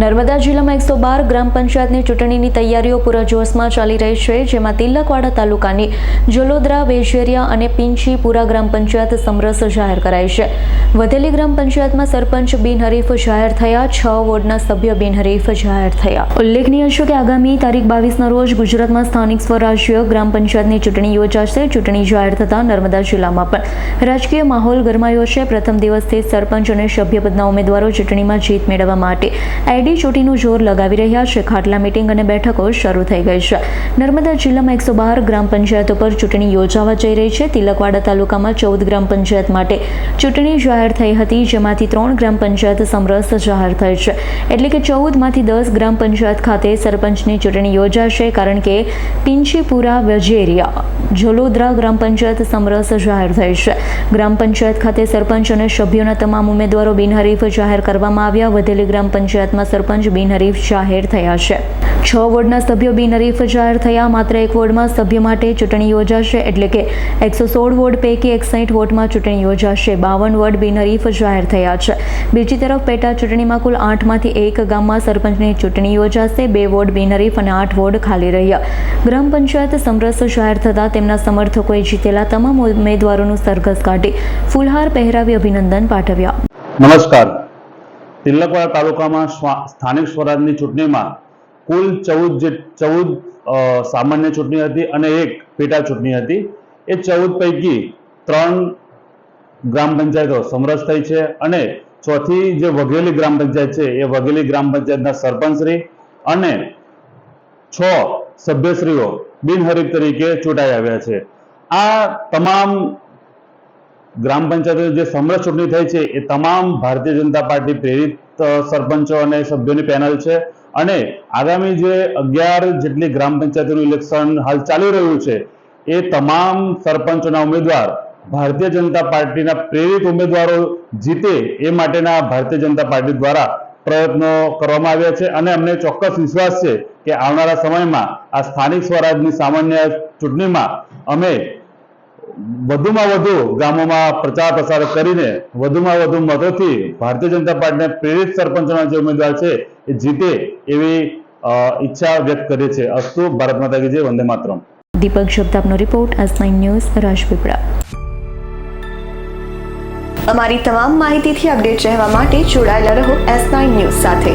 નર્મદા જિલ્લામાં એકસો બાર ગ્રામ પંચાયતની ચૂંટણીની તૈયારીઓ પૂરા જોશમાં ચાલી રહી છે, જેમાં તિલકવાડા તાલુકાની જલોદરા વેશેરિયા અને પિંચીપુરા ગ્રામ પંચાયત સમરસ જાહેર કરાઈ છે. વધેલી ગ્રામ પંચાયતમાં સરપંચ બિનહરીફ જાહેર થયા, છ વોર્ડના સભ્ય બિનહરીફ જાહેર થયા. ઉલ્લેખનીય છે કે આગામી તારીખ બાવીસના રોજ ગુજરાતમાં સ્થાનિક સ્વરાજ્ય ગ્રામ પંચાયતની ચૂંટણી યોજાશે. ચૂંટણી જાહેર થતાં નર્મદા જિલ્લામાં પણ રાજકીય માહોલ ગરમાયો છે. પ્રથમ દિવસથી સરપંચ અને સભ્યપદના ઉમેદવારો ચૂંટણીમાં જીત મેળવવા માટે આઈડી ચોટીનું જોર લગાવી રહ્યા છે. ખાટલા મિટિંગ અને બેઠકો શરૂ થઈ ગઈ છે. નર્મદા જિલ્લામાં એકસો બાર ગ્રામ પંચાયતો પર ચૂંટણી યોજાવા જઈ રહી છે. તિલકવાડા તાલુકામાં ચૌદ ગ્રામ પંચાયત માટે ચૂંટણી જાહેર થઈ હતી, જેમાંથી ત્રણ ગ્રામ પંચાયત સમરસ જાહેર થઈ છે. એટલે કે ચૌદમાંથી દસ ગ્રામ પંચાયત ખાતે સરપંચની ચૂંટણી યોજાશે, કારણ કે પિંચીપુરા વજેરિયા, જલોદરા ગ્રામ પંચાયત સમરસ જાહેર થઈ છે. ગ્રામ પંચાયત ખાતે સરપંચ અને સભ્યોના તમામ ઉમેદવારો બિનહરીફ જાહેર કરવામાં આવ્યા. વધેલી ગ્રામ પંચાયતમાં સરપંચ બિનહરીફ જાહેર થયા છે. છ વોર્ડના સભ્યો બિનહરીફ જાહેર થયા, માત્ર એક વોર્ડમાં સભ્ય માટે ચૂંટણી યોજાશે એટલે કે એકસો સોળ વોર્ડ પૈકી એકસાઠ વોર્ડમાં ચૂંટણી યોજાશે. બાવન વોર્ડ બિનહરીફ જાહેર થયા છે. બીજી તરફ પેટા ચૂંટણીમાં કુલ આઠમાંથી એક ગામમાં સરપંચની ચૂંટણી યોજાશે, બે વોર્ડ બિનહરીફ અને આઠ વોર્ડ ખાલી રહ્યા. ગ્રામ પંચાયત સમરસ જાહેર થતાં તેમના સમર્થકોએ જીતેલા તમામ ઉમેદવારોનું સરઘસ કાઢી ફુલહાર પહેરાવી અભિનંદન પાઠવ્યા. નમસ્કાર. તિલકવાડા તાલુકામાં સ્થાનિક સ્વરાજની ચૂંટણીમાં કુલ ચૌદ જે, ચૌદ સામાન્ય ચૂંટણી હતી અને એક પેટા ચૂંટણી હતી. એ ચૌદ પૈકી ત્રણ ગ્રામ પંચાયતો સમરસ થઈ છે અને ચોથી જે વઘેલી ગ્રામ પંચાયત છે એ વઘેલી ગ્રામ પંચાયતના સરપંચશ્રી અને છ સભ્યશ્રીઓ બિનહરીફ તરીકે ચૂંટાઈ આવ્યા છે. આ તમામ ગ્રામ પંચાયતો જે સમરસ ચૂંટણી થઈ છે, એ તમામ ભારતીય જનતા પાર્ટી પ્રેરિત સરપંચો અને સભ્યોની પેનલ છે. અને આગામી જે અગિયાર જેટલી ગ્રામ પંચાયતોનું ઇલેક્શન હાલ ચાલી રહ્યું છે, એ તમામ સરપંચોના ઉમેદવાર, ભારતીય જનતા પાર્ટીના પ્રેરિત ઉમેદવારો જીતે એ માટેના ભારતીય જનતા પાર્ટી દ્વારા પ્રયત્નો કરવામાં આવ્યા છે. અને અમને ચોક્કસ વિશ્વાસ છે કે આવનારા સમયમાં આ સ્થાનિક સ્વરાજની સામાન્ય ચૂંટણીમાં અમે વધુમાં વધુ ગામોમાં પ્રચાર પ્રસાર કરીને વધુમાં વધુ મતોથી ભારતીય જનતા પાર્ટીના પ્રેરિત સરપંચના જે ઉમેદવાર છે એ જીતે એવી ઈચ્છા વ્યક્ત કરી છે અસ્તુ, ભારત માતા કી જય, Vande Mataram. Deepak જગતાપનો report S nine news Rajpipla. અમારી તમામ માહિતીથી અપડેટ રહેવા માટે જોડાયેલા રહો એસ ન્યૂઝ સાથે.